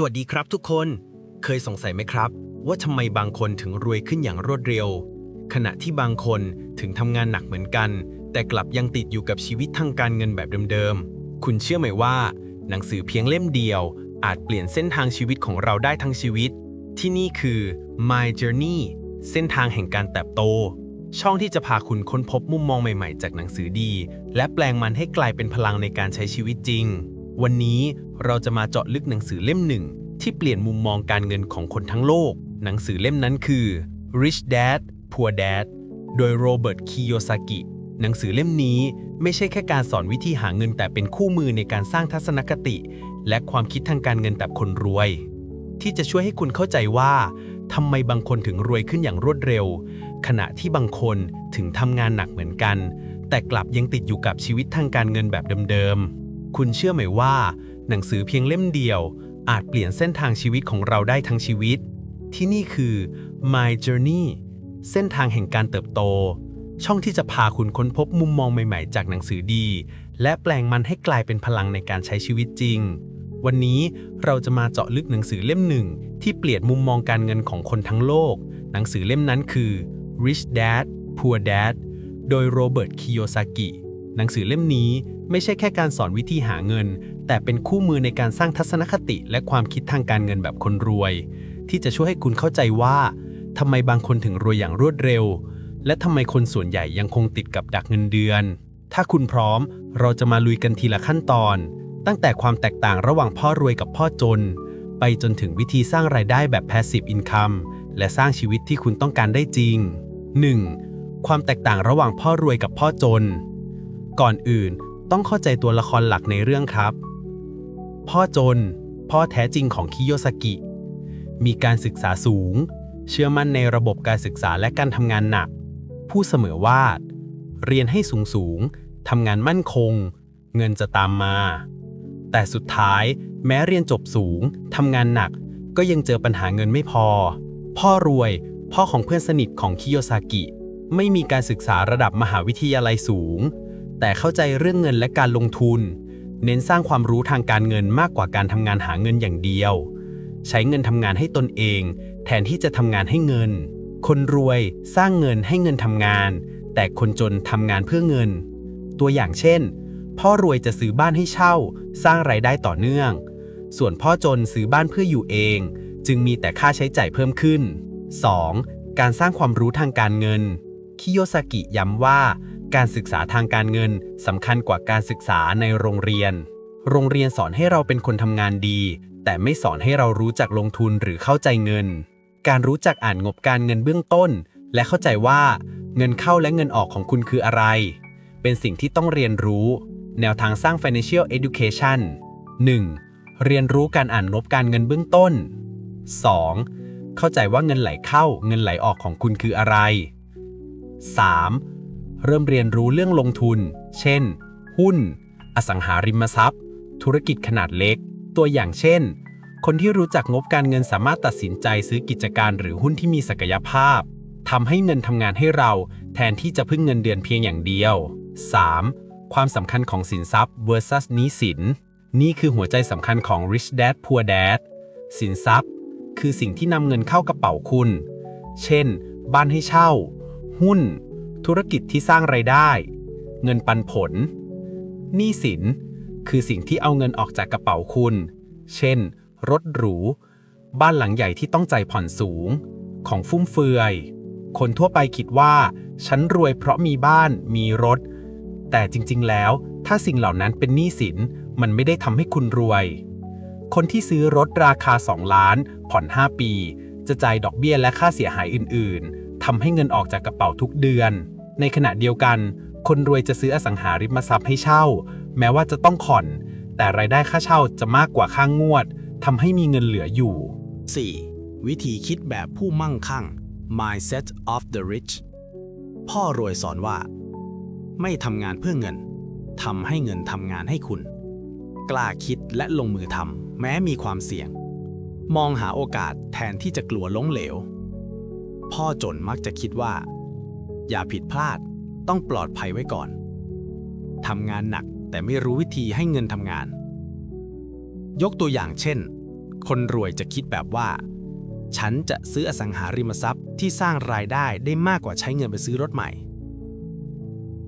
สวัสดีครับทุกคน เคยสงสัยไหมครับ ว่าทำไมบางคนถึงรวยขึ้นอย่างรวดเร็ว ขณะที่บางคนถึงทำงานหนักเหมือนกัน แต่กลับยังติดอยู่กับชีวิตทางการเงินแบบเดิมๆ คุณเชื่อไหมว่า หนังสือเพียงเล่มเดียว อาจเปลี่ยนเส้นทางชีวิตของเราได้ทั้งชีวิต ที่นี่คือ My Journey เส้นทางแห่งการเติบโต ช่องที่จะพาคุณค้นพบมุมมองใหม่ๆ จากหนังสือดี และแปลงมันให้กลายเป็นพลังในการใช้ชีวิตจริง วันนี้เราจะมาเจาะลึกหนังสือเล่มหนึ่ง ที่เปลี่ยนมุมมองการเงินของคนทั้งโลก หนังสือเล่มนั้นคือ Rich Dad Poor Dad โดยโรเบิร์ตคิโยซากิหนังสือเล่มนี้ไม่ใช่แค่การสอนวิธีหาเงินแต่เป็นคู่มือในการสร้างทัศนคติ และความคิดทางการเงินแบบคนรวย ที่จะช่วยให้คุณเข้าใจว่าทำไมบางคนถึงรวยขึ้นอย่างรวดเร็ว ขณะที่บางคนถึงทำงานหนักเหมือนกัน แต่กลับยังติดอยู่กับชีวิตทางการเงินแบบเดิมๆ คุณเชื่อไหมว่า หนังสือเพียงเล่มเดียว อาจเปลี่ยนเส้นทางชีวิตของเราได้ทั้งชีวิต ที่นี่คือ My Journey เส้นทางแห่งการเติบโต ช่องที่จะพาคุณค้นพบมุมมองใหม่ๆ จากหนังสือดี และแปลงมันให้กลายเป็นพลังในการใช้ชีวิตจริง วันนี้เราจะมาเจาะลึกหนังสือเล่มหนึ่ง ที่เปลี่ยนมุมมองการเงินของคนทั้งโลก หนังสือเล่มนั้นคือ Rich Dad Poor Dad โดยโรเบิร์ต คิโยซากิ หนังสือเล่มนี้ ไม่ใช่แค่การสอนวิธีหาเงิน แต่เป็นคู่มือในการสร้างทัศนคติ และความคิดทางการเงินแบบคนรวย ที่จะช่วยให้คุณเข้าใจว่าทำไมบางคนถึงรวยอย่างรวดเร็ว และทำไมคนส่วนใหญ่ยังคงติดกับดักเงินเดือน ถ้าคุณพร้อม เราจะมาลุยกันทีละขั้นตอน ตั้งแต่ความแตกต่างระหว่างพ่อรวยกับพ่อจน ไปจนถึงวิธีสร้างรายได้แบบ passive income และสร้างชีวิตที่คุณต้องการได้จริง 1. ความแตกต่างระหว่างพ่อรวยกับพ่อจน ก่อนอื่น ต้องเข้าใจตัวละครหลักในเรื่องครับ พ่อจน พ่อแท้จริงของคิโยซากิ มีการศึกษาสูง เชื่อมั่นในระบบการศึกษาและการทำงานหนัก ผู้เสมอว่าเรียนให้สูงสูงทำงานมั่นคง เงินจะตามมา แต่สุดท้ายแม้เรียนจบสูงทำงานหนัก ก็ยังเจอปัญหาเงินไม่พอ พ่อรวย พ่อของเพื่อนสนิทของคิโยซากิ ไม่มีการศึกษาระดับมหาวิทยาลัยสูง แต่เข้าใจเรื่องเงินและการลงทุน เน้นสร้างความรู้ทางการเงินมากกว่าการทำงานหาเงินอย่างเดียว ใช้เงินทำงานให้ตนเอง แทนที่จะทำงานให้เงิน คนรวยสร้างเงินให้เงินทำงาน แต่คนจนทำงานเพื่อเงิน ตัวอย่างเช่น พ่อรวยจะซื้อบ้านให้เช่า สร้างรายได้ต่อเนื่อง ส่วนพ่อจนซื้อบ้านเพื่ออยู่เอง จึงมีแต่ค่าใช้จ่ายเพิ่มขึ้น 2. การสร้างความรู้ทางการเงิน คิโยซากิย้ำว่า การศึกษาทางการเงินสำคัญกว่าการศึกษาในโรงเรียน โรงเรียนสอนให้เราเป็นคนทำงานดี แต่ไม่สอนให้เรารู้จักลงทุนหรือเข้าใจเงิน การรู้จักอ่านงบการเงินเบื้องต้น และเข้าใจว่า เงินเข้าและเงินออกของคุณคืออะไร เป็นสิ่งที่ต้องเรียนรู้ แนวทางสร้าง financial education 1. เรียนรู้การอ่านงบการเงินเบื้องต้น 2. เข้าใจว่าเงินไหลเข้า เงินไหลออกของคุณคืออะไร 3. เริ่มเรียนรู้เรื่องลงทุน เช่น หุ้น อสังหาริมทรัพย์ ธุรกิจขนาดเล็ก ตัวอย่างเช่น คนที่รู้จักงบการเงินสามารถตัดสินใจซื้อกิจการหรือหุ้นที่มีศักยภาพทำให้เงินทำงานให้เราแทนที่จะพึ่งเงินเดือนเพียงอย่างเดียว 3. ความสำคัญของสินทรัพย์ versus หนี้สิน นี่คือหัวใจสำคัญของ Rich Dad Poor Dad สินทรัพย์ คือสิ่งที่นำเงินเข้ากระเป๋าคุณ เช่น บ้านให้เช่า หุ้น ธุรกิจที่สร้างไรายได้ เงินปันผล หนี้สิน คือสิ่งที่เอาเงินออกจากกระเป๋าคุณ เช่น รถหรู บ้านหลังใหญ่ที่ต้องจ่ายผ่อนสูง ของฟุ่มเฟือย คนทั่วไปคิดว่า ฉันรวยเพราะมีบ้าน มีรถ แต่จริงๆ แล้ว ถ้าสิ่งเหล่านั้นเป็นหนี้สิน มันไม่ได้ทำให้คุณรวย คนที่ซื้อรถราคา 2 ล้าน ผ่อน 5 ปี จะจ่ายดอกเบี้ยและค่าเสียหายอื่น ๆทำให้เงินออกจากกระเป๋าทุกเดือน ในขณะเดียวกัน คนรวยจะซื้ออสังหาริมทรัพย์ให้เช่า แม้ว่าจะต้องผ่อน แต่รายได้ค่าเช่าจะมากกว่าค่างงวดทำให้มีเงินเหลืออยู่ 4. วิธีคิดแบบผู้มั่งคั่ง mindset of the rich พ่อรวยสอนว่า ไม่ทำงานเพื่อเงินทำให้เงินทำงานให้คุณ กล้าคิดและลงมือทำแม้มีความเสี่ยง มองหาโอกาสแทนที่จะกลัวล้มเหลว พ่อจนมักจะคิดว่า อย่าผิดพลาด ต้องปลอดภัยไว้ก่อน ทำงานหนักแต่ไม่รู้วิธีให้เงินทำงาน ยกตัวอย่างเช่น คนรวยจะคิดแบบว่า ฉันจะซื้ออสังหาริมทรัพย์ที่สร้างรายได้ได้มากกว่าใช้เงินไปซื้อรถใหม่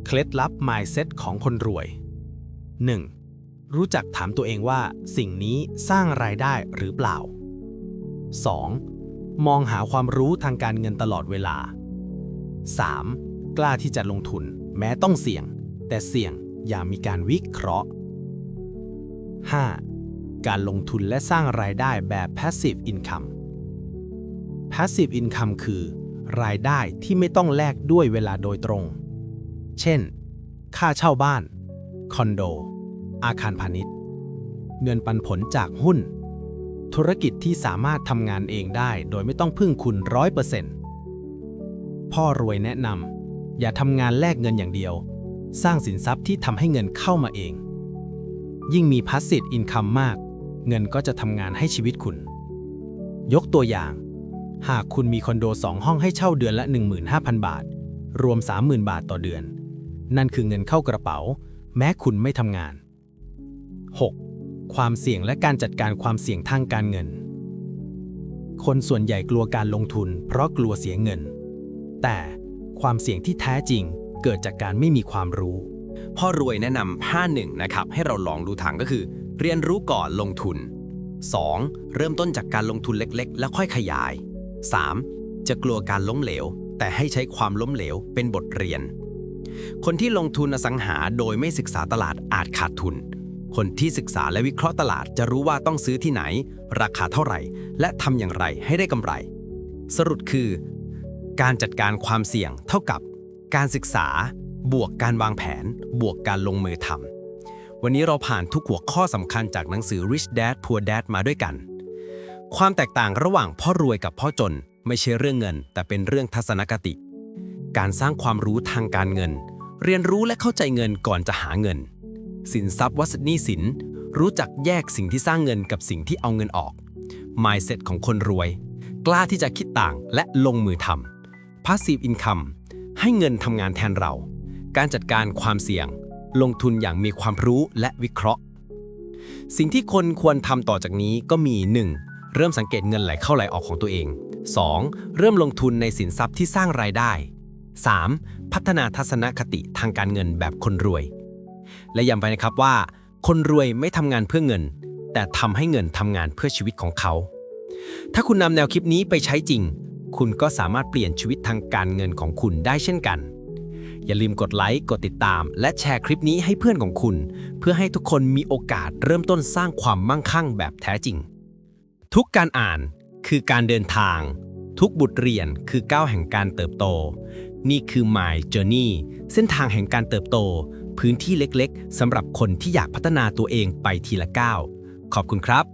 เคล็ดลับ mindset ของคนรวย 1. รู้จักถามตัวเองว่าสิ่งนี้สร้างรายได้หรือเปล่า 2. มองหาความรู้ทางการเงินตลอดเวลา 3. กล้าที่จะลงทุนแม้ต้องเสี่ยง แต่เสี่ยงอย่ามีการวิเคราะห์ 5. การลงทุนและสร้างรายได้แบบ passive income passive income คือ รายได้ที่ไม่ต้องแลกด้วยเวลาโดยตรง เช่น ค่าเช่าบ้าน คอนโด อาคารพาณิชย์ เงินปันผลจากหุ้น ธุรกิจที่สามารถทำงานเองได้โดยไม่ต้องพึ่งคุณร้อยเปอร์เซ็นต์ พ่อรวยแนะนำอย่าทำงานแลกเงินอย่างเดียว สร้างสินทรัพย์ที่ทำให้เงินเข้ามาเอง ยิ่งมี passive income มาก เงินก็จะทำงานให้ชีวิตคุณ ยกตัวอย่าง หากคุณมีคอนโด 2 ห้องให้เช่าเดือนละ 15,000 บาท รวม 30,000 บาทต่อเดือน นั่นคือเงินเข้ากระเป๋า แม้คุณไม่ทำงาน 6. ความเสี่ยงและการจัดการความเสี่ยงทางการเงิน คนส่วนใหญ่กลัวการลงทุน เพราะกลัวเสียเงิน แต่ความเสี่ยงที่แท้จริงเกิดจากการไม่มีความรู้ พ่อรวยแนะนำ5หนึ่งนะครับ ให้เราลองดูทางก็คือ เรียนรู้ก่อนลงทุน 2. เริ่มต้นจากการลงทุนเล็กๆ แล้วค่อยขยาย 3. จะกลัวการล้มเหลว แต่ให้ใช้ความล้มเหลวเป็นบทเรียน คนที่ลงทุนอสังหาโดยไม่ศึกษาตลาดอาจขาดทุน คนที่ศึกษาและวิเคราะห์ตลาดจะรู้ว่าต้องซื้อที่ไหน ราคาเท่าไหร่ และทำอย่างไรให้ได้กำไร สรุปคือ การจัดการความเสี่ยงเท่ากับ การศึกษา บวกการวางแผน บวกการลงมือทำวันนี้เราผ่านทุกหัวข้อสำคัญจากหนังสือ Rich Dad Poor Dad มาด้วยกัน ความแตกต่างระหว่างพ่อรวยกับพ่อจน ไม่ใช่เรื่องเงิน แต่เป็นเรื่องทัศนคติ การสร้างความรู้ทางการเงิน เรียนรู้และเข้าใจเงินก่อนจะหาเงิน สินทรัพย์วัสนีสิน รู้จักแยกสิ่งที่สร้างเงินกับสิ่งที่เอาเงินออก mindset ของคนรวย กล้าที่จะคิดต่างและลงมือทำ passive income ให้เงินทำงานแทนเรา การจัดการความเสี่ยง ลงทุนอย่างมีความรู้และวิเคราะห์ สิ่งที่คนควรทำต่อจากนี้ก็มี 1. เริ่มสังเกตเงินไหลเข้าไหลออกของตัวเอง 2. เริ่มลงทุนในสินทรัพย์ที่สร้างรายได้ 3. พัฒนาทัศนคติทางการเงินแบบคนรวย และย้ำไปนะครับว่า คนรวยไม่ทำงานเพื่อเงิน แต่ทำให้เงินทำงานเพื่อชีวิตของเขา ถ้าคุณนำแนวคิดนี้ไปใช้จริง คุณก็สามารถเปลี่ยนชีวิตทางการเงินของคุณได้เช่นกัน อย่าลืมกดไลค์ กดติดตาม และแชร์คลิปนี้ให้เพื่อนของคุณ เพื่อให้ทุกคนมีโอกาสเริ่มต้นสร้างความมั่งคั่งแบบแท้จริง ทุกการอ่านคือการเดินทาง ทุกบทเรียนคือก้าวแห่งการเติบโต นี่คือ My Journey เส้นทางแห่งการเติบโต พื้นที่เล็กๆสำหรับคนที่อยากพัฒนาตัวเองไปทีละก้าว ขอบคุณครับ